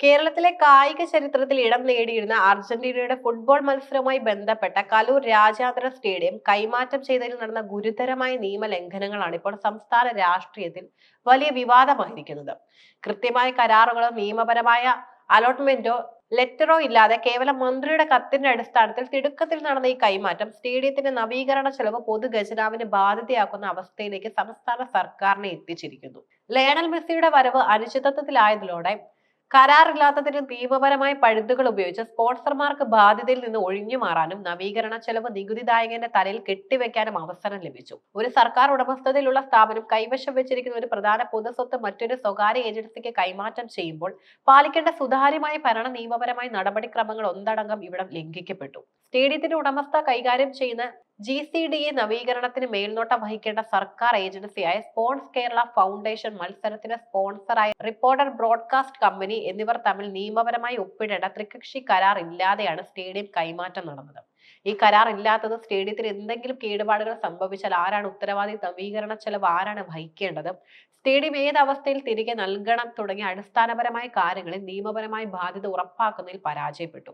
കേരളത്തിലെ കായിക ചരിത്രത്തിൽ ഇടം നേടിയിരുന്ന അർജന്റീനയുടെ ഫുട്ബോൾ മത്സരവുമായി ബന്ധപ്പെട്ട കലൂർ രാജ്യാന്തര സ്റ്റേഡിയം കൈമാറ്റം ചെയ്തതിൽ നടന്ന ഗുരുതരമായ നിയമലംഘനങ്ങളാണ് ഇപ്പോൾ സംസ്ഥാന രാഷ്ട്രീയത്തിൽ വലിയ വിവാദമായിരിക്കുന്നത്. കൃത്യമായ കരാറുകളോ നിയമപരമായ അലോട്ട്മെന്റോ ലെറ്ററോ ഇല്ലാതെ കേവലം മന്ത്രിയുടെ കത്തിന്റെ അടിസ്ഥാനത്തിൽ തിടുക്കത്തിൽ നടന്ന ഈ കൈമാറ്റം സ്റ്റേഡിയത്തിന്റെ നവീകരണ ചെലവ് പൊതുഖജനാവിന് ബാധ്യതയാക്കുന്ന അവസ്ഥയിലേക്ക് സംസ്ഥാന സർക്കാരിനെ എത്തിച്ചിരിക്കുന്നു. ലയണൽ മെസ്സിയുടെ വരവ് അനിശ്ചിതത്വത്തിലായതിലൂടെ കരാറില്ലാത്തതിന് നിയമപരമായ പഴുതുകൾ ഉപയോഗിച്ച് സ്പോൺസർമാർക്ക് ബാധ്യതയിൽ നിന്ന് ഒഴിഞ്ഞു മാറാനും നവീകരണ ചെലവ് നികുതിദായകന്റെ തലയിൽ കെട്ടിവെക്കാനും അവസരം ലഭിച്ചു. ഒരു സർക്കാർ ഉടമസ്ഥതയിലുള്ള സ്ഥാപനം കൈവശം വെച്ചിരിക്കുന്ന ഒരു പ്രധാന പൊതുസ്വത്ത് മറ്റൊരു സ്വകാര്യ ഏജൻസിക്ക് കൈമാറ്റം ചെയ്യുമ്പോൾ പാലിക്കേണ്ട സുതാര്യമായ ഭരണ നിയമപരമായ നടപടിക്രമങ്ങൾ ഒന്നടങ്കം ഇവിടം ലംഘിക്കപ്പെട്ടു. സ്റ്റേഡിയത്തിന്റെ ഉടമസ്ഥ കൈകാര്യം ചെയ്യുന്ന ജി സി ഡി എ നവീകരണത്തിന് മേൽനോട്ടം വഹിക്കേണ്ട സർക്കാർ ഏജൻസിയായ സ്പോർട്സ് കേരള ഫൗണ്ടേഷൻ മത്സരത്തിന് സ്പോൺസറായ റിപ്പോർട്ടർ ബ്രോഡ്കാസ്റ്റ് കമ്പനി എന്നിവർ തമ്മിൽ നിയമപരമായി ഒപ്പിടേണ്ട ത്രികക്ഷി കരാർ ഇല്ലാതെയാണ് സ്റ്റേഡിയം കൈമാറ്റം നടന്നത്. ഈ കരാർ ഇല്ലാത്തത് സ്റ്റേഡിയത്തിൽ എന്തെങ്കിലും കേടുപാടുകൾ സംഭവിച്ചാൽ ആരാണ് ഉത്തരവാദി നവീകരണ ചെലവ് ആരാണ് വഹിക്കേണ്ടത്? സ്റ്റേഡിയം ഏത് അവസ്ഥയിൽ തിരികെ നൽകണം തുടങ്ങിയ അടിസ്ഥാനപരമായ കാര്യങ്ങളിൽ നിയമപരമായ ബാധ്യത ഉറപ്പാക്കുന്നതിൽ പരാജയപ്പെട്ടു.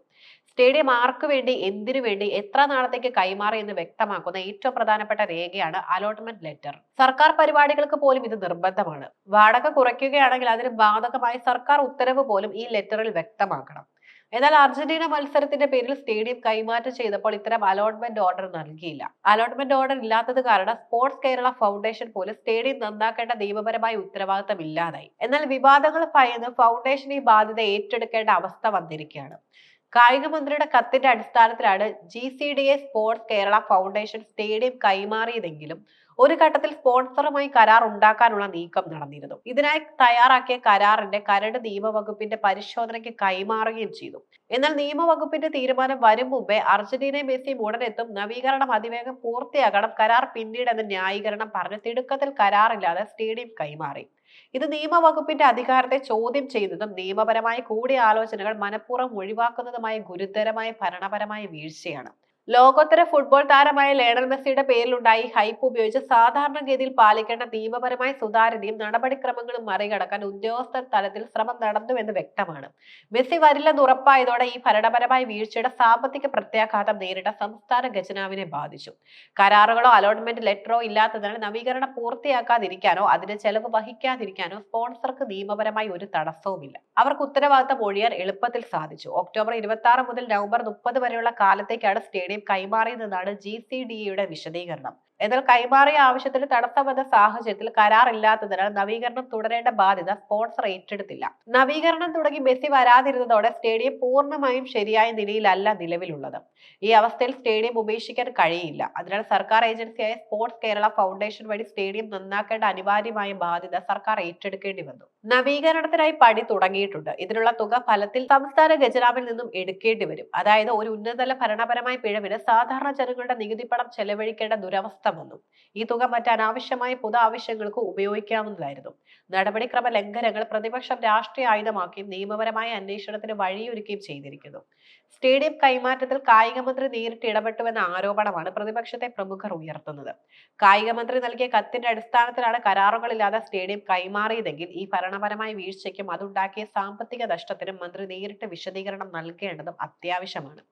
സ്റ്റേഡിയം മാർക്ക് വേണ്ടി എന്തിനു വേണ്ടി എത്ര നാളത്തേക്ക് കൈമാറി എന്ന് വ്യക്തമാക്കുന്ന ഏറ്റവും പ്രധാനപ്പെട്ട രേഖയാണ് അലോട്ട്മെന്റ് ലെറ്റർ സർക്കാർ പരിപാടികൾക്ക് പോലും ഇത് നിർബന്ധമാണ്. വാടക കുറയ്ക്കുകയാണെങ്കിൽ അതിന് ബാധകമായി സർക്കാർ ഉത്തരവ് പോലും ഈ ലെറ്ററിൽ വ്യക്തമാക്കണം. എന്നാൽ അർജന്റീന മത്സരത്തിന്റെ പേരിൽ സ്റ്റേഡിയം കൈമാറ്റം ചെയ്തപ്പോൾ ഇത്തരം അലോട്ട്മെന്റ് ഓർഡർ നൽകിയില്ല. അലോട്ട്മെന്റ് ഓർഡർ ഇല്ലാത്തത് കാരണം സ്പോർട്സ് കേരള ഫൗണ്ടേഷൻ പോലും സ്റ്റേഡിയം നന്നാക്കേണ്ട നിയമപരമായ ഉത്തരവാദിത്തം ഇല്ലാതായി. എന്നാൽ വിവാദങ്ങൾ ഭയന്ന് ഫൗണ്ടേഷൻ ഈ ബാധ്യത ഏറ്റെടുക്കേണ്ട അവസ്ഥ വന്നിരിക്കുകയാണ്. കായിക മന്ത്രിയുടെ കത്തിന്റെ അടിസ്ഥാനത്തിലാണ് G C D A sports Kerala foundation stadium കൈമാറിയതെങ്കിലും ഒരു ഘട്ടത്തിൽ സ്പോൺസറുമായി കരാർ ഉണ്ടാക്കാനുള്ള നീക്കം നടന്നിരുന്നു. ഇതിനായി തയ്യാറാക്കിയ കരാറിന്റെ കരട് നിയമവകുപ്പിന്റെ പരിശോധനയ്ക്ക് കൈമാറുകയും ചെയ്തു. എന്നാൽ നിയമവകുപ്പിന്റെ തീരുമാനം വരും മുമ്പേ അർജന്റീനയും മെസ്സിയും ഉടനെത്തും. നവീകരണം അതിവേഗം പൂർത്തിയാകണം. കരാർ പിന്നീട് എന്ന ന്യായീകരണം പറഞ്ഞ് തിടുക്കത്തിൽ കരാറില്ലാതെ സ്റ്റേഡിയം കൈമാറി. ഇത് നിയമവകുപ്പിന്റെ അധികാരത്തെ ചോദ്യം ചെയ്യുന്നതും നിയമപരമായ കൂടിയാലോചനകൾ മനഃപൂർവം ഒഴിവാക്കുന്നതുമായ ഗുരുതരമായ ഭരണപരമായ വീഴ്ചയാണ്. ലോകോത്തര ഫുട്ബോൾ താരമായ ലയണൽ മെസ്സിയുടെ പേരിലുണ്ടായി ഹൈപ്പ് ഉപയോഗിച്ച് സാധാരണഗതിയിൽ പാലിക്കേണ്ട നിയമപരമായ സുതാര്യതയും നടപടിക്രമങ്ങളും മറികടക്കാൻ ഉദ്യോഗസ്ഥ തലത്തിൽ ശ്രമം നടന്നുവെന്ന് വ്യക്തമാണ്. മെസ്സി വരില്ലെന്ന് ഉറപ്പായതോടെ ഈ ഭരണപരമായ വീഴ്ചയുടെ സാമ്പത്തിക പ്രത്യാഘാതം നേരിട്ട സംസ്ഥാന ഖജനാവിനെ ബാധിച്ചു. കരാറുകളോ അലോട്ട്മെന്റ് ലെറ്ററോ ഇല്ലാത്തതിനാൽ നവീകരണം പൂർത്തിയാക്കാതിരിക്കാനോ അതിന് ചെലവ് വഹിക്കാതിരിക്കാനോ സ്പോൺസർക്ക് നിയമപരമായി ഒരു തടസ്സവുമില്ല. അവർക്ക് ഉത്തരവാദിത്തം ഒഴിയാൻ എളുപ്പത്തിൽ സാധിച്ചു. ഒക്ടോബർ ഇരുപത്തി മുതൽ നവംബർ മുപ്പത് വരെയുള്ള കാലത്തേക്കാണ് സ്റ്റേഡിയം കൈമാറിയതെന്നാണ് ജി സി ഡി എയുടെ വിശദീകരണം. എന്നാൽ കൈമാറിയ ആവശ്യത്തിന് തടസ്സം വന്ന സാഹചര്യത്തിൽ കരാറില്ലാത്തതിനാൽ നവീകരണം തുടരേണ്ട ബാധ്യത സ്പോൺസർ ഏറ്റെടുത്തില്ല. നവീകരണം തുടങ്ങി മെസ്സി വരാതിരുന്നതോടെ സ്റ്റേഡിയം പൂർണമായും ശരിയായ നിലയിലല്ല നിലവിലുള്ളത്. ഈ അവസ്ഥയിൽ സ്റ്റേഡിയം ഉപേക്ഷിക്കാൻ കഴിയില്ല. അതിനാൽ സർക്കാർ ഏജൻസിയായ സ്പോർട്സ് കേരള ഫൗണ്ടേഷൻ വഴി സ്റ്റേഡിയം നന്നാക്കേണ്ട അനിവാര്യമായ ബാധ്യത സർക്കാർ ഏറ്റെടുക്കേണ്ടി വന്നു. നവീകരണത്തിനായി പണി തുടങ്ങിയിട്ടുണ്ട്. ഇതിനുള്ള തുക ഫലത്തിൽ സംസ്ഥാന ഖജനാവിൽ നിന്നും എടുക്കേണ്ടി വരും. അതായത് ഒരു ഉന്നതതല ഭരണപരമായ പിഴവിന് സാധാരണ ജനങ്ങളുടെ നികുതിപ്പണം ചെലവഴിക്കേണ്ട ദുരവസ്ഥ വന്നു ഈ തുക മറ്റ് അനാവശ്യമായ പൊതു ആവശ്യങ്ങൾക്ക് ഉപയോഗിക്കാവുന്നതായിരുന്നു. നടപടിക്രമ ലംഘനങ്ങൾ പ്രതിപക്ഷം രാഷ്ട്രീയ ആയുധമാക്കുകയും നിയമപരമായ അന്വേഷണത്തിന് വഴിയൊരുക്കുകയും ചെയ്തിരിക്കുന്നു. സ്റ്റേഡിയം കൈമാറ്റത്തിൽ കായിക മന്ത്രി നേരിട്ട് ഇടപെട്ടുവെന്ന ആരോപണമാണ് പ്രതിപക്ഷത്തെ പ്രമുഖർ ഉയർത്തുന്നത്. കായിക മന്ത്രി നൽകിയ കത്തിന്റെ അടിസ്ഥാനത്തിലാണ് കരാറുകളില്ലാതെ സ്റ്റേഡിയം കൈമാറിയതെങ്കിൽ ഈ ഭരണപരമായ വീഴ്ചയ്ക്കും അതുണ്ടാക്കിയ സാമ്പത്തിക നഷ്ടത്തിനും മന്ത്രി നേരിട്ട് വിശദീകരണം നൽകേണ്ടതും അത്യാവശ്യമാണ്.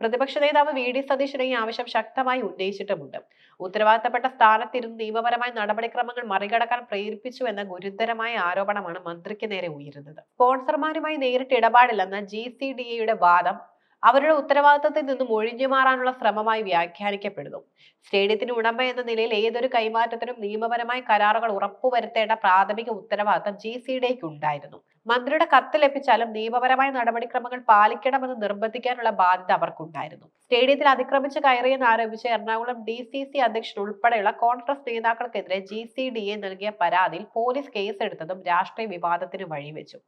പ്രതിപക്ഷ നേതാവ് വി ഡി സതീശനെ ഈ ആവശ്യം ശക്തമായി ഉന്നയിച്ചിട്ടുമുണ്ട്. ഉത്തരവാദിത്തപ്പെട്ട സ്ഥാനത്തിരുന്ന് നിയമപരമായ നടപടിക്രമങ്ങൾ മറികടക്കാൻ പ്രേരിപ്പിച്ചു എന്ന ഗുരുതരമായ ആരോപണമാണ് മന്ത്രിക്ക് നേരെ ഉയരുന്നത്. സ്പോൺസർമാരുമായി നേരിട്ട് ഇടപാടില്ലെന്ന ജി സി ഡി എയുടെ വാദം അവരുടെ ഉത്തരവാദിത്തത്തിൽ നിന്നും ഒഴിഞ്ഞു മാറാനുള്ള ശ്രമമായി വ്യാഖ്യാനിക്കപ്പെടുന്നു. സ്റ്റേഡിയത്തിന് ഉടമ എന്ന നിലയിൽ ഏതൊരു കൈമാറ്റത്തിനും നിയമപരമായ കരാറുകൾ ഉറപ്പുവരുത്തേണ്ട പ്രാഥമിക ഉത്തരവാദിത്തം ജി സി ഡിക്ക് ഉണ്ടായിരുന്നു. മന്ത്രിയുടെ കത്ത് ലഭിച്ചാലും നിയമപരമായ നടപടിക്രമങ്ങൾ പാലിക്കണമെന്ന് നിർബന്ധിക്കാനുള്ള ബാധ്യത അവർക്കുണ്ടായിരുന്നു. സ്റ്റേഡിയത്തിൽ അതിക്രമിച്ച് കയറിയെന്ന് ആരോപിച്ച് എറണാകുളം ഡി സി സി അധ്യക്ഷൻ ഉൾപ്പെടെയുള്ള കോൺഗ്രസ് നേതാക്കൾക്കെതിരെ ജി സി ഡി എ നൽകിയ പരാതിയിൽ പോലീസ് കേസെടുത്തതും രാഷ്ട്രീയ വിവാദത്തിന് വഴിവെച്ചു.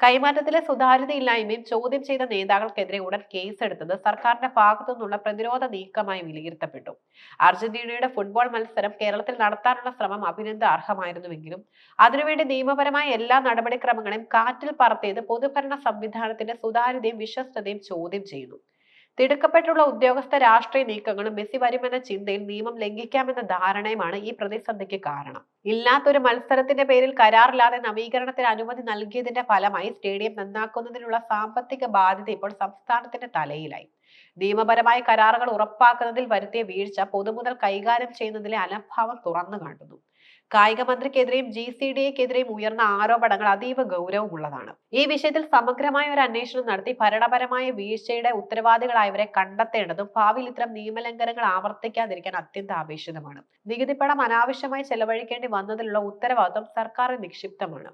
കൈമാറ്റത്തിലെ സുതാര്യതയില്ലായ്മയും ചോദ്യം ചെയ്ത നേതാക്കൾക്കെതിരെ ഉടൻ കേസെടുത്തത് സർക്കാരിന്റെ ഭാഗത്തു നിന്നുള്ള പ്രതിരോധ നീക്കമായി വിലയിരുത്തപ്പെട്ടു. അർജന്റീനയുടെ ഫുട്ബോൾ മത്സരം കേരളത്തിൽ നടത്താനുള്ള ശ്രമം അഭിനന്ദ അർഹമായിരുന്നുവെങ്കിലും അതിനുവേണ്ടി നിയമപരമായ എല്ലാ നടപടിക്രമങ്ങളെയും കാറ്റിൽ പറത്തിയത് പൊതുഭരണ സംവിധാനത്തിന്റെ സുതാര്യതയും വിശ്വസ്തതയും ചോദ്യം ചെയ്യുന്നു. തിടുക്കപ്പെട്ടുള്ള ഉദ്യോഗസ്ഥ രാഷ്ട്രീയ നീക്കങ്ങളും മെസ്സി വരുമെന്ന ചിന്തയിൽ നിയമം ലംഘിക്കാമെന്ന ധാരണയുമാണ് ഈ പ്രതിസന്ധിക്ക് കാരണം. ഇല്ലാത്തൊരു മത്സരത്തിന്റെ പേരിൽ കരാറില്ലാതെ നവീകരണത്തിന് അനുമതി നൽകിയതിന്റെ ഫലമായി സ്റ്റേഡിയം നന്നാക്കുന്നതിനുള്ള സാമ്പത്തിക ബാധ്യത ഇപ്പോൾ സംസ്ഥാനത്തിന്റെ തലയിലായി. നിയമപരമായ കരാറുകൾ ഉറപ്പാക്കുന്നതിൽ വരുത്തിയ വീഴ്ച പൊതുമുതൽ കൈകാര്യം ചെയ്യുന്നതിലെ അലംഭാവം തുറന്നു കാട്ടുന്നു കായിക മന്ത്രിക്കെതിരെയും ജി സി ഡി എക്കെതിരെയും ഉയർന്ന ആരോപണങ്ങൾ അതീവ ഗൗരവമുള്ളതാണ്. ഈ വിഷയത്തിൽ സമഗ്രമായ ഒരു അന്വേഷണം നടത്തി ഭരണപരമായ വീഴ്ചയുടെ ഉത്തരവാദികളായവരെ കണ്ടെത്തേണ്ടതും ഭാവിയിൽ ഇത്തരം നിയമലംഘനങ്ങൾ ആവർത്തിക്കാതിരിക്കാൻ അത്യന്താപേക്ഷിതമാണ്. നികുതിപ്പണം പണം അനാവശ്യമായി ചെലവഴിക്കേണ്ടി വന്നതിലുള്ള ഉത്തരവാദിത്വം സർക്കാർ നിക്ഷിപ്തമാണ്.